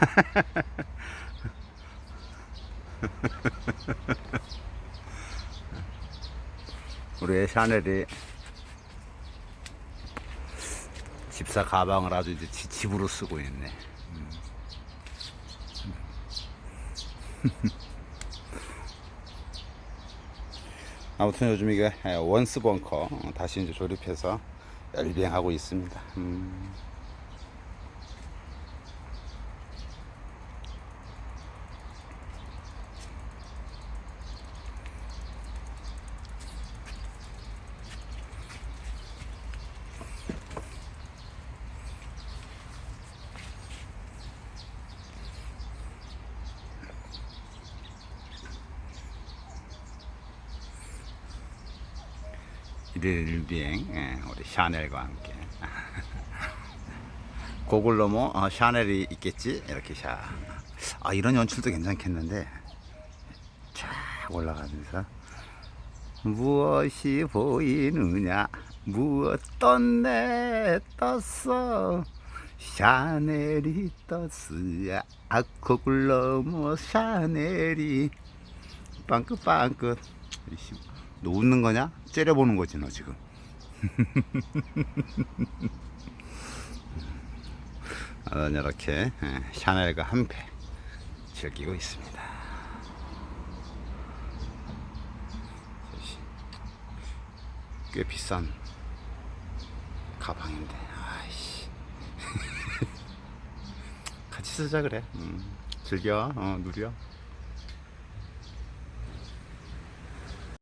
우리 샤넬이 집사 가방을 아주 이제 지- 집으로 쓰고 있네. 음. 아무튼 요즘 이게 원스 벙커 어, 다시 이제 조립해서 열비행하고 있습니다. 음. 일일 비행 예, 우리 샤넬과 함께. 곡을 넘어 어, 샤넬이 있겠지? 이렇게 샤. 아 이런 연출도 괜찮겠는데. 쫙 올라가면서. 무엇이 보이느냐? 무엇 떴네 떴어? 샤넬이 떴으야. 아 곡을 넘어 샤넬이. 빵긋빵긋 너 웃는 거냐? 째려보는 거지 너 지금. 아, 이렇게 예, 샤넬과 한패 즐기고 있습니다. 꽤 비싼 가방인데 아이씨. 같이 쓰자 그래. 음, 즐겨 어, 누려